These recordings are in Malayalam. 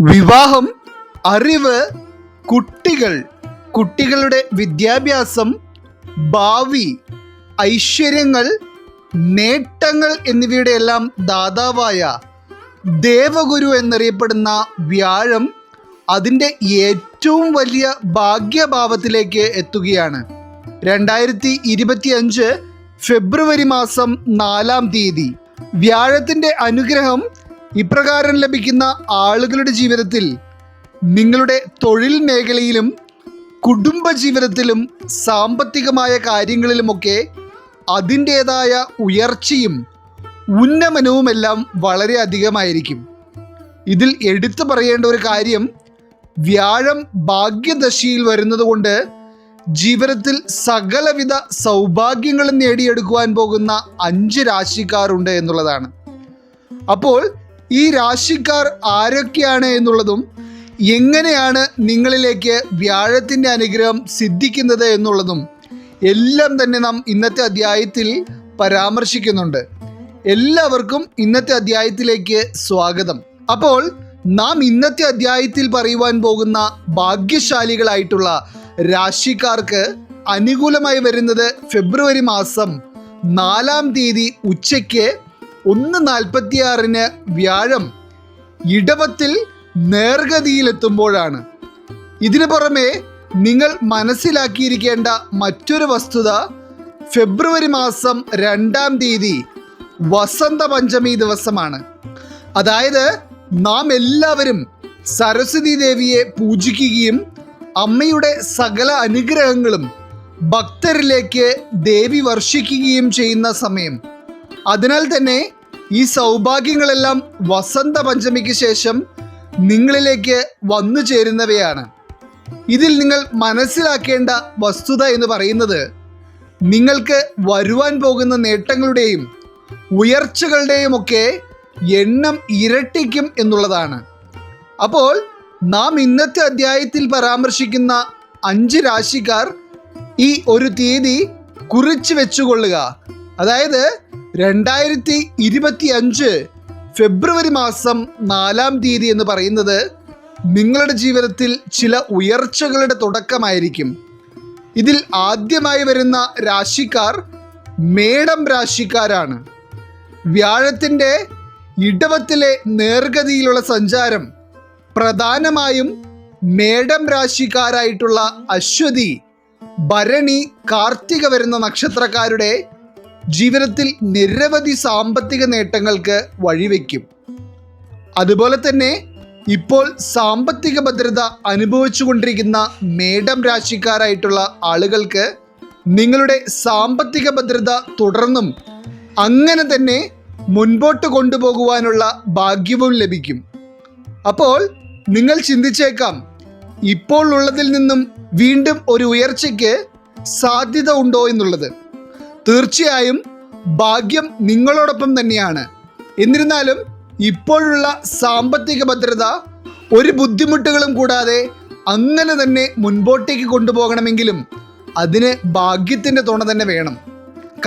വിവാഹം അറിവ് കുട്ടികൾ കുട്ടികളുടെ വിദ്യാഭ്യാസം ഭാവി ഐശ്വര്യങ്ങൾ നേട്ടങ്ങൾ എന്നിവയുടെ എല്ലാം ദാതാവായ ദേവഗുരു എന്നറിയപ്പെടുന്ന വ്യാഴം അതിന്റെ ഏറ്റവും വലിയ ഭാഗ്യഭാവത്തിലേക്ക് എത്തുകയാണ്. രണ്ടായിരത്തി ഇരുപത്തിയഞ്ച് ഫെബ്രുവരി മാസം നാലാം തീയതി വ്യാഴത്തിന്റെ അനുഗ്രഹം ഇപ്രകാരം ലഭിക്കുന്ന ആളുകളുടെ ജീവിതത്തിൽ നിങ്ങളുടെ തൊഴിൽ മേഖലയിലും കുടുംബ ജീവിതത്തിലും സാമ്പത്തികമായ കാര്യങ്ങളിലുമൊക്കെ അതിന്റേതായ ഉയർച്ചയും ഉന്നമനവുമെല്ലാം വളരെ അധികമായിരിക്കും. ഇതിൽ എടുത്തു പറയേണ്ട ഒരു കാര്യം വ്യാഴം ഭാഗ്യദശയിൽ വരുന്നതുകൊണ്ട് ജീവിതത്തിൽ സകലവിധ സൗഭാഗ്യങ്ങളും നേടിയെടുക്കുവാൻ പോകുന്ന അഞ്ച് രാശിക്കാരുണ്ട് എന്നുള്ളതാണ്. അപ്പോൾ ഈ രാശിക്കാർ ആരൊക്കെയാണ് എന്നുള്ളതും എങ്ങനെയാണ് നിങ്ങളിലേക്ക് വ്യാഴത്തിന്റെ അനുഗ്രഹം സിദ്ധിക്കുന്നത് എന്നുള്ളതും എല്ലാം തന്നെ നാം ഇന്നത്തെ അധ്യായത്തിൽ പരാമർശിക്കുന്നുണ്ട്. എല്ലാവർക്കും ഇന്നത്തെ അധ്യായത്തിലേക്ക് സ്വാഗതം. അപ്പോൾ നാം ഇന്നത്തെ അധ്യായത്തിൽ പറയുവാൻ പോകുന്ന ഭാഗ്യശാലികളായിട്ടുള്ള രാശിക്കാർക്ക് അനുകൂലമായി വരുന്നത് ഫെബ്രുവരി മാസം നാലാം തീയതി ഉച്ചയ്ക്ക് ഒന്ന് നാൽപ്പത്തിയാറിന് വ്യാഴം ഇടവത്തിൽ നേർഗതിയിലെത്തുമ്പോഴാണ്. ഇതിനു പുറമെ നിങ്ങൾ മനസ്സിലാക്കിയിരിക്കേണ്ട മറ്റൊരു വസ്തുത ഫെബ്രുവരി മാസം രണ്ടാം തീയതി വസന്ത പഞ്ചമി ദിവസമാണ്. അതായത് നാം എല്ലാവരും സരസ്വതി ദേവിയെ പൂജിക്കുകയും അമ്മയുടെ സകല അനുഗ്രഹങ്ങളും ഭക്തരിലേക്ക് ദേവി വർഷിക്കുകയും ചെയ്യുന്ന സമയം. അതിനാൽ തന്നെ ഈ സൗഭാഗ്യങ്ങളെല്ലാം വസന്ത പഞ്ചമിക്ക് ശേഷം നിങ്ങളിലേക്ക് വന്നു ചേരുന്നവയാണ്. ഇതിൽ നിങ്ങൾ മനസ്സിലാക്കേണ്ട വസ്തുത എന്ന് പറയുന്നത് നിങ്ങൾക്ക് വരുവാൻ പോകുന്ന നേട്ടങ്ങളുടെയും ഉയർച്ചകളുടെയും ഒക്കെ എണ്ണം ഇരട്ടിക്കും എന്നുള്ളതാണ്. അപ്പോൾ നാം ഇന്നത്തെ അധ്യായത്തിൽ പരാമർശിക്കുന്ന അഞ്ച് രാശിക്കാർ ഈ ഒരു തീയതി കുറിച്ച് വെച്ചുകൊള്ളുക. അതായത് രണ്ടായിരത്തി ഇരുപത്തി അഞ്ച് ഫെബ്രുവരി മാസം നാലാം തീയതി എന്ന് പറയുന്നത് നിങ്ങളുടെ ജീവിതത്തിൽ ചില ഉയർച്ചകളുടെ തുടക്കമായിരിക്കും. ഇതിൽ ആദ്യമായി വരുന്ന രാശിക്കാർ മേടം രാശിക്കാരാണ്. വ്യാഴത്തിന്റെ ഇടവത്തിലെ നേർഗതിയിലുള്ള സഞ്ചാരം പ്രധാനമായും മേടം രാശിക്കാരായിട്ടുള്ള അശ്വതി ഭരണി കാർത്തിക വരുന്ന നക്ഷത്രക്കാരുടെ ജീവിതത്തിൽ നിരവധി സാമ്പത്തിക നേട്ടങ്ങൾക്ക് വഴിവെക്കും. അതുപോലെ തന്നെ ഇപ്പോൾ സാമ്പത്തിക ഭദ്രത അനുഭവിച്ചുകൊണ്ടിരിക്കുന്ന മേഡം രാശിക്കാരായിട്ടുള്ള ആളുകൾക്ക് നിങ്ങളുടെ സാമ്പത്തിക ഭദ്രത തുടർന്നും അങ്ങനെ തന്നെ മുൻപോട്ട് കൊണ്ടുപോകുവാനുള്ള ഭാഗ്യവും ലഭിക്കും. അപ്പോൾ നിങ്ങൾ ചിന്തിച്ചേക്കാം ഇപ്പോൾ ഉള്ളതിൽ നിന്നും വീണ്ടും ഒരു ഉയർച്ചയ്ക്ക് സാധ്യത ഉണ്ടോ എന്നുള്ളത്. തീർച്ചയായും ഭാഗ്യം നിങ്ങളോടൊപ്പം തന്നെയാണ്. എന്നിരുന്നാലും ഇപ്പോഴുള്ള സാമ്പത്തിക ഭദ്രത ഒരു ബുദ്ധിമുട്ടുകളും കൂടാതെ അങ്ങനെ തന്നെ മുൻപോട്ടേക്ക് കൊണ്ടുപോകണമെങ്കിലും അതിന് ഭാഗ്യത്തിന്റെ തുണ തന്നെ വേണം.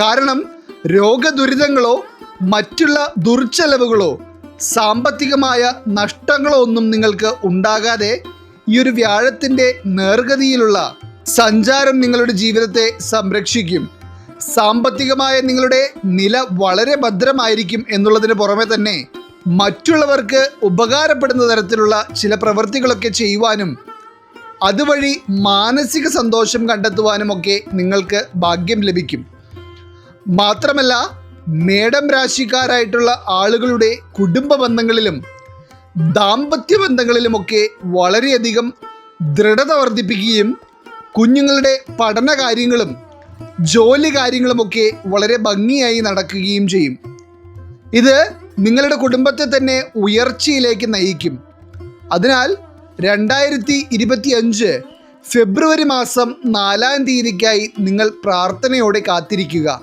കാരണം രോഗദുരിതങ്ങളോ മറ്റുള്ള ദുർച്ചെലവുകളോ സാമ്പത്തികമായ നഷ്ടങ്ങളോ ഒന്നും നിങ്ങൾക്ക് ഉണ്ടാകാതെ ഈ ഒരു വ്യാഴത്തിന്റെ നേർഗതിയിലുള്ള സഞ്ചാരം നിങ്ങളുടെ ജീവിതത്തെ സംരക്ഷിക്കും. സാമ്പത്തികമായ നിങ്ങളുടെ നില വളരെ ഭദ്രമായിരിക്കും എന്നുള്ളതിന് പുറമെ തന്നെ മറ്റുള്ളവർക്ക് ഉപകാരപ്പെടുന്ന തരത്തിലുള്ള ചില പ്രവൃത്തികളൊക്കെ ചെയ്യുവാനും അതുവഴി മാനസിക സന്തോഷം കണ്ടെത്തുവാനും ഒക്കെ നിങ്ങൾക്ക് ഭാഗ്യം ലഭിക്കും. മാത്രമല്ല മേടം രാശിക്കാരായിട്ടുള്ള ആളുകളുടെ കുടുംബ ബന്ധങ്ങളിലും ദാമ്പത്യ ബന്ധങ്ങളിലുമൊക്കെ വളരെയധികം ദൃഢത വർദ്ധിപ്പിക്കുകയും കുഞ്ഞുങ്ങളുടെ പഠന കാര്യങ്ങളും ജോലി കാര്യങ്ങളുമൊക്കെ വളരെ ഭംഗിയായി നടക്കുകയും ചെയ്യും. ഇത് നിങ്ങളുടെ കുടുംബത്തെ തന്നെ ഉയർച്ചയിലേക്ക് നയിക്കും. അതിനാൽ രണ്ടായിരത്തി ഇരുപത്തി അഞ്ച് ഫെബ്രുവരി മാസം നാലാം തീയതിക്കായി നിങ്ങൾ പ്രാർത്ഥനയോടെ കാത്തിരിക്കുക.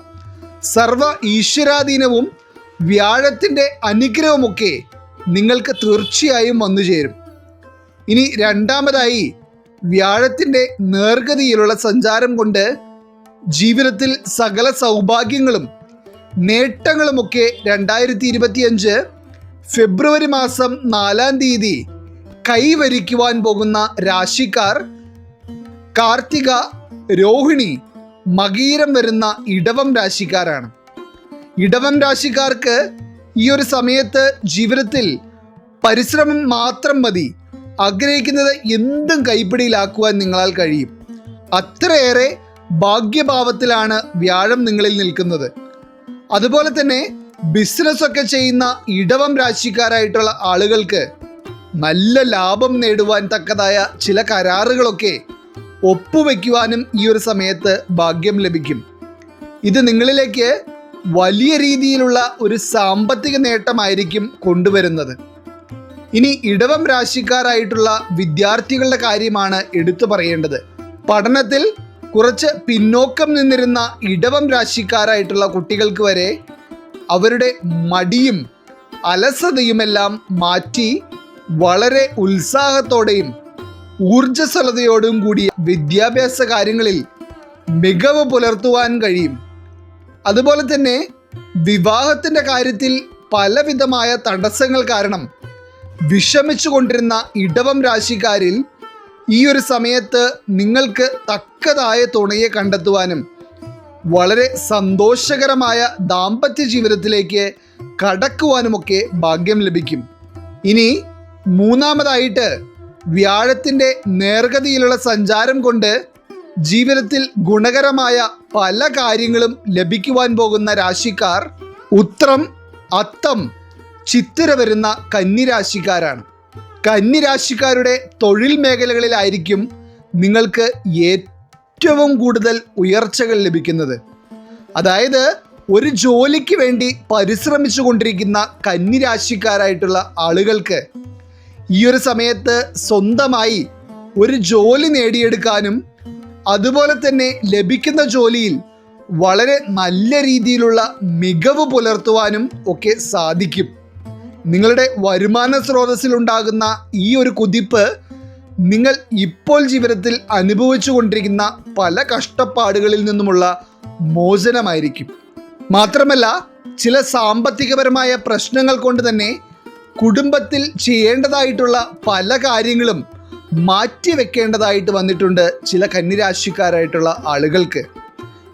സർവ ഈശ്വരാധീനവും വ്യാഴത്തിന്റെ അനുഗ്രഹമൊക്കെ നിങ്ങൾക്ക് തീർച്ചയായും വന്നു ചേരും. ഇനി രണ്ടാമതായി വ്യാഴത്തിന്റെ നേർഗതിയിലുള്ള സഞ്ചാരം കൊണ്ട് ജീവിതത്തിൽ സകല സൗഭാഗ്യങ്ങളും നേട്ടങ്ങളുമൊക്കെ രണ്ടായിരത്തി ഇരുപത്തിയഞ്ച് ഫെബ്രുവരി മാസം നാലാം തീയതി കൈവരിക്കുവാൻ പോകുന്ന രാശിക്കാർ കാർത്തിക രോഹിണി മകീരം വരുന്ന ഇടവം രാശിക്കാരാണ്. ഇടവം രാശിക്കാർക്ക് ഈ ഒരു സമയത്ത് ജീവിതത്തിൽ പരിശ്രമം മാത്രം മതി. ആഗ്രഹിക്കുന്നത് എന്തും കൈപ്പിടിയിലാക്കുവാൻ നിങ്ങളാൽ കഴിയും. അത്രയേറെ ഭാഗ്യഭാവത്തിലാണ് വ്യാഴം നിങ്ങളിൽ നിൽക്കുന്നത്. അതുപോലെ തന്നെ ബിസിനസ് ഒക്കെ ചെയ്യുന്ന ഇടവം രാശിക്കാരായിട്ടുള്ള ആളുകൾക്ക് നല്ല ലാഭം നേടുവാൻ തക്കതായ ചില കരാറുകളൊക്കെ ഒപ്പുവെക്കുവാനും ഈ ഒരു സമയത്ത് ഭാഗ്യം ലഭിക്കും. ഇത് നിങ്ങളിലേക്ക് വലിയ രീതിയിലുള്ള ഒരു സാമ്പത്തിക നേട്ടമായിരിക്കും കൊണ്ടുവരുന്നത്. ഇനി ഇടവം രാശിക്കാരായിട്ടുള്ള വിദ്യാർത്ഥികളുടെ കാര്യമാണ് എടുത്തു പറയേണ്ടത്. പഠനത്തിൽ കുറച്ച് പിന്നോക്കം നിന്നിരുന്ന ഇടവം രാശിക്കാരായിട്ടുള്ള കുട്ടികൾക്ക് വരെ അവരുടെ മടിയും അലസതയുമെല്ലാം മാറ്റി വളരെ ഉത്സാഹത്തോടെയും ഊർജസ്വലതയോടും കൂടിയ വിദ്യാഭ്യാസ കാര്യങ്ങളിൽ മികവ് പുലർത്തുവാൻ കഴിയും. അതുപോലെ തന്നെ വിവാഹത്തിന്റെ കാര്യത്തിൽ പലവിധമായ തടസ്സങ്ങൾ കാരണം വിഷമിച്ചു കൊണ്ടിരുന്ന ഇടവം രാശിക്കാരിൽ ഈ ഒരു സമയത്ത് നിങ്ങൾക്ക് തക്കതായ തുണയെ കണ്ടെത്തുവാനും വളരെ സന്തോഷകരമായ ദാമ്പത്യ ജീവിതത്തിലേക്ക് കടക്കുവാനുമൊക്കെ ഭാഗ്യം ലഭിക്കും. ഇനി മൂന്നാമതായിട്ട് വ്യാഴത്തിന്റെ നേർഗതിയിലുള്ള സഞ്ചാരം കൊണ്ട് ജീവിതത്തിൽ ഗുണകരമായ പല കാര്യങ്ങളും ലഭിക്കുവാൻ പോകുന്ന രാശിക്കാർ ഉത്രം അത്തം ചിത്തിര വരുന്ന കന്നിരാശിക്കാരാണ് കന്നിരാശിക്കാരുടെ തൊഴിൽ മേഖലകളിലായിരിക്കും നിങ്ങൾക്ക് ഏറ്റവും കൂടുതൽ ഉയർച്ചകൾ ലഭിക്കുന്നത്. അതായത് ഒരു ജോലിക്ക് വേണ്ടി പരിശ്രമിച്ചു കൊണ്ടിരിക്കുന്ന കന്നിരാശിക്കാരായിട്ടുള്ള ആളുകൾക്ക് ഈ ഒരു സമയത്ത് സ്വന്തമായി ഒരു ജോലി നേടിയെടുക്കാനും അതുപോലെ തന്നെ ലഭിക്കുന്ന ജോലിയിൽ വളരെ നല്ല രീതിയിലുള്ള മികവ് പുലർത്തുവാനും ഒക്കെ സാധിക്കും. നിങ്ങളുടെ വരുമാന സ്രോതസ്സിലുണ്ടാകുന്ന ഈ ഒരു കുതിപ്പ് നിങ്ങൾ ഇപ്പോൾ ജീവിതത്തിൽ അനുഭവിച്ചു കൊണ്ടിരിക്കുന്ന പല കഷ്ടപ്പാടുകളിൽ നിന്നുമുള്ള മോചനമായിരിക്കും. മാത്രമല്ല ചില സാമ്പത്തികപരമായ പ്രശ്നങ്ങൾ കൊണ്ട് തന്നെ കുടുംബത്തിൽ ചെയ്യേണ്ടതായിട്ടുള്ള പല കാര്യങ്ങളും മാറ്റിവെക്കേണ്ടതായിട്ട് വന്നിട്ടുണ്ട് ചില കന്നിരാശിക്കാരായിട്ടുള്ള ആളുകൾക്ക്.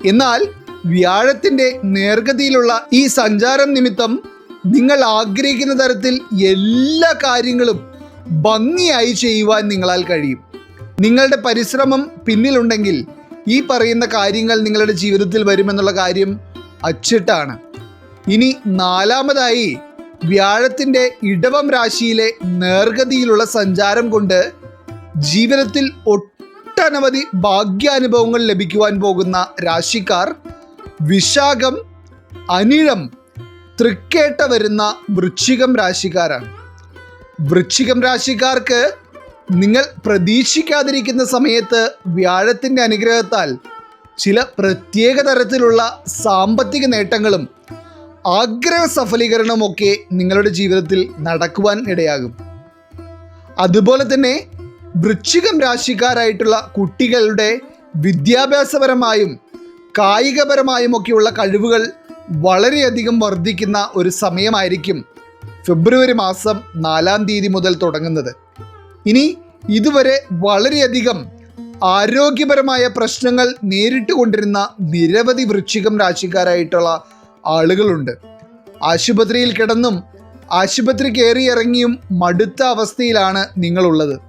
എന്നാൽ വ്യാഴത്തിന്റെ നേർഗതിയിലുള്ള ഈ സഞ്ചാരം നിമിത്തം നിങ്ങൾ ആഗ്രഹിക്കുന്ന തരത്തിൽ എല്ലാ കാര്യങ്ങളും ഭംഗിയായി ചെയ്യുവാൻ നിങ്ങളാൽ കഴിയും. നിങ്ങളുടെ പരിശ്രമം പിന്നിലുണ്ടെങ്കിൽ ഈ പറയുന്ന കാര്യങ്ങൾ നിങ്ങളുടെ ജീവിതത്തിൽ വരുമെന്നുള്ള കാര്യം അച്ചിട്ടാണ്. ഇനി നാലാമതായി വ്യാഴത്തിന്റെ ഇടവം രാശിയിലെ നേർഗതിയിലുള്ള സഞ്ചാരം കൊണ്ട് ജീവിതത്തിൽ ഒട്ടനവധി ഭാഗ്യാനുഭവങ്ങൾ ലഭിക്കുവാൻ പോകുന്ന രാശിക്കാർ വിശാഖം അനിഴം തൃക്കേട്ട വരുന്ന വൃശ്ചികം രാശിക്കാരാണ്. വൃശ്ചികം രാശിക്കാർക്ക് നിങ്ങൾ പ്രതീക്ഷിക്കാതിരിക്കുന്ന സമയത്ത് വ്യാഴത്തിന്റെ അനുഗ്രഹത്താൽ ചില പ്രത്യേക തരത്തിലുള്ള സാമ്പത്തിക നേട്ടങ്ങളും ആഗ്രഹ സഫലീകരണമൊക്കെ നിങ്ങളുടെ ജീവിതത്തിൽ നടക്കുവാൻ ഇടയാകും. അതുപോലെ തന്നെ വൃശ്ചികം രാശിക്കാരായിട്ടുള്ള കുട്ടികളുടെ വിദ്യാഭ്യാസപരമായും കായികപരമായും ഒക്കെയുള്ള കഴിവുകൾ വളരെയധികം വർദ്ധിക്കുന്ന ഒരു സമയമായിരിക്കും ഫെബ്രുവരി മാസം നാലാം തീയതി മുതൽ തുടങ്ങുന്നത്. ഇനി ഇതുവരെ വളരെയധികം ആരോഗ്യപരമായ പ്രശ്നങ്ങൾ നേരിട്ട് കൊണ്ടിരുന്ന നിരവധി വൃശ്ചികം രാശിക്കാരായിട്ടുള്ള ആളുകളുണ്ട്. ആശുപത്രിയിൽ കിടന്നും ആശുപത്രി കയറി ഇറങ്ങിയും മടുത്ത അവസ്ഥയിലാണ് നിങ്ങളുള്ളത്.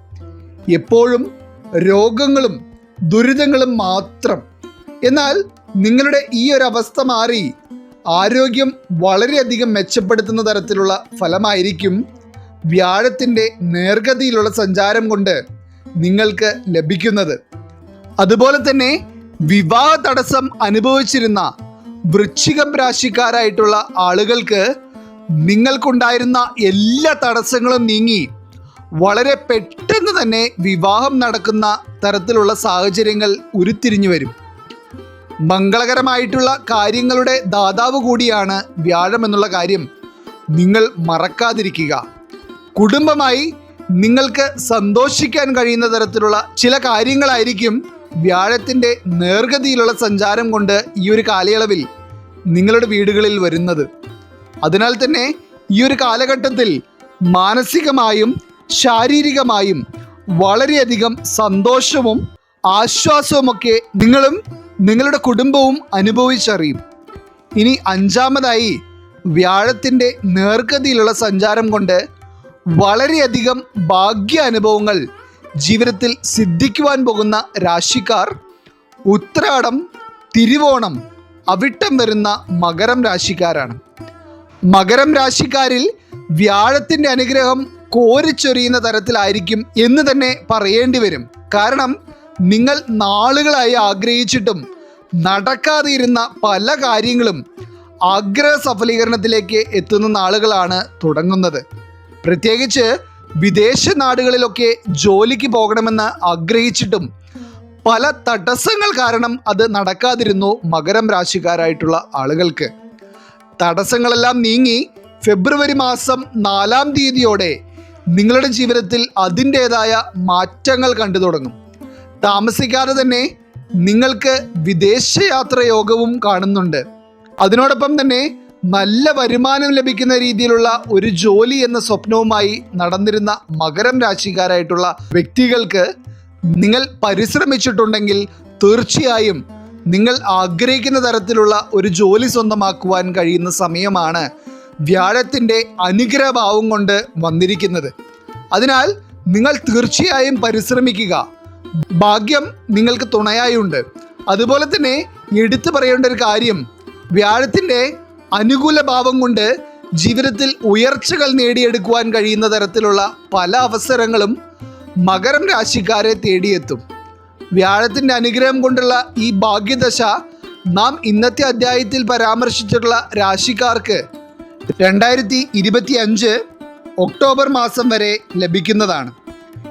എപ്പോഴും രോഗങ്ങളും ദുരിതങ്ങളും മാത്രം. എന്നാൽ നിങ്ങളുടെ ഈ ഒരു അവസ്ഥ മാറി ആരോഗ്യം വളരെയധികം മെച്ചപ്പെടുത്തുന്ന തരത്തിലുള്ള ഫലമായിരിക്കും വ്യാഴത്തിന്റെ നേർഗതിയിലുള്ള സഞ്ചാരം കൊണ്ട് നിങ്ങൾക്ക് ലഭിക്കുന്നത്. അതുപോലെ തന്നെ വിവാഹ തടസ്സം അനുഭവിച്ചിരുന്ന വൃശ്ചികം രാശിക്കാരായിട്ടുള്ള ആളുകൾക്ക് നിങ്ങൾക്കുണ്ടായിരുന്ന എല്ലാ തടസ്സങ്ങളും നീങ്ങി വളരെ പെട്ടെന്ന് തന്നെ വിവാഹം നടക്കുന്ന തരത്തിലുള്ള സാഹചര്യങ്ങൾ ഉരുത്തിരിഞ്ഞു വരും. മംഗളകരമായിട്ടുള്ള കാര്യങ്ങളുടെ ദാതാവ് കൂടിയാണ് വ്യാഴം എന്നുള്ള കാര്യം നിങ്ങൾ മറക്കാതിരിക്കുക. കുടുംബമായി നിങ്ങൾക്ക് സന്തോഷിക്കാൻ കഴിയുന്ന തരത്തിലുള്ള ചില കാര്യങ്ങളായിരിക്കും വ്യാഴത്തിന്റെ നേർഗതിയിലുള്ള സഞ്ചാരം കൊണ്ട് ഈ ഒരു കാലയളവിൽ നിങ്ങളുടെ വീടുകളിൽ വരുന്നത്. അതിനാൽ തന്നെ ഈ ഒരു കാലഘട്ടത്തിൽ മാനസികമായും ശാരീരികമായും വളരെയധികം സന്തോഷവും ആശ്വാസവുമൊക്കെ നിങ്ങളും നിങ്ങളുടെ കുടുംബവും അനുഭവിച്ചറിയും. ഇനി അഞ്ചാമതായി വ്യാഴത്തിന്റെ നേർഗതിയിലുള്ള സഞ്ചാരം കൊണ്ട് വളരെയധികം ഭാഗ്യ അനുഭവങ്ങൾ ജീവിതത്തിൽ സിദ്ധിക്കുവാൻ പോകുന്ന രാശിക്കാർ ഉത്രാടം തിരുവോണം അവിട്ടം വരുന്ന മകരം രാശിക്കാരാണ്. മകരം രാശിക്കാരിൽ വ്യാഴത്തിന്റെ അനുഗ്രഹം കോരിച്ചൊരിയുന്ന തരത്തിലായിരിക്കും എന്ന് തന്നെ പറയേണ്ടി വരും. കാരണം നിങ്ങൾ നാളുകളായി ആഗ്രഹിച്ചിട്ടും നടക്കാതിരുന്ന പല കാര്യങ്ങളും ആഗ്രഹ സഫലീകരണത്തിലേക്ക് എത്തുന്ന നാളുകളാണ് തുടങ്ങുന്നത്. പ്രത്യേകിച്ച് വിദേശ നാടുകളിലൊക്കെ ജോലിക്ക് പോകണമെന്ന് ആഗ്രഹിച്ചിട്ടും പല തടസ്സങ്ങൾ കാരണം അത് നടക്കാതിരുന്നു മകരം രാശിക്കാരായിട്ടുള്ള ആളുകൾക്ക്. തടസ്സങ്ങളെല്ലാം നീങ്ങി ഫെബ്രുവരി മാസം നാലാം തീയതിയോടെ നിങ്ങളുടെ ജീവിതത്തിൽ അതിന്റേതായ മാറ്റങ്ങൾ കണ്ടു തുടങ്ങും. താമസിക്കാതെ തന്നെ നിങ്ങൾക്ക് വിദേശയാത്ര യോഗവും കാണുന്നുണ്ട്. അതിനോടൊപ്പം തന്നെ നല്ല വരുമാനം ലഭിക്കുന്ന രീതിയിലുള്ള ഒരു ജോലി എന്ന സ്വപ്നവുമായി നടന്നിരുന്ന മകരം രാശിക്കാരായിട്ടുള്ള വ്യക്തികൾക്ക് നിങ്ങൾ പരിശ്രമിച്ചിട്ടുണ്ടെങ്കിൽ തീർച്ചയായും നിങ്ങൾ ആഗ്രഹിക്കുന്ന തരത്തിലുള്ള ഒരു ജോലി സ്വന്തമാക്കുവാൻ കഴിയുന്ന സമയമാണ് വ്യാഴത്തിന്റെ അനുഗ്രഹഭാവം കൊണ്ട് വന്നിരിക്കുന്നത്. അതിനാൽ നിങ്ങൾ തീർച്ചയായും പരിശ്രമിക്കുക. ഭാഗ്യം നിങ്ങൾക്ക് തുണയായുണ്ട്. അതുപോലെ തന്നെ എടുത്തു പറയേണ്ട ഒരു കാര്യം വ്യാഴത്തിന്റെ അനുകൂല ഭാവം കൊണ്ട് ജീവിതത്തിൽ ഉയർച്ചകൾ നേടിയെടുക്കുവാൻ കഴിയുന്ന തരത്തിലുള്ള പല അവസരങ്ങളും മകരം രാശിക്കാരെ തേടിയെത്തും. വ്യാഴത്തിന്റെ അനുഗ്രഹം കൊണ്ടുള്ള ഈ ഭാഗ്യദശ നാം ഇന്നത്തെ അധ്യായത്തിൽ പരാമർശിച്ചിട്ടുള്ള രാശിക്കാർക്ക് രണ്ടായിരത്തി ഇരുപത്തി അഞ്ച് ഒക്ടോബർ മാസം വരെ ലഭിക്കുന്നതാണ്.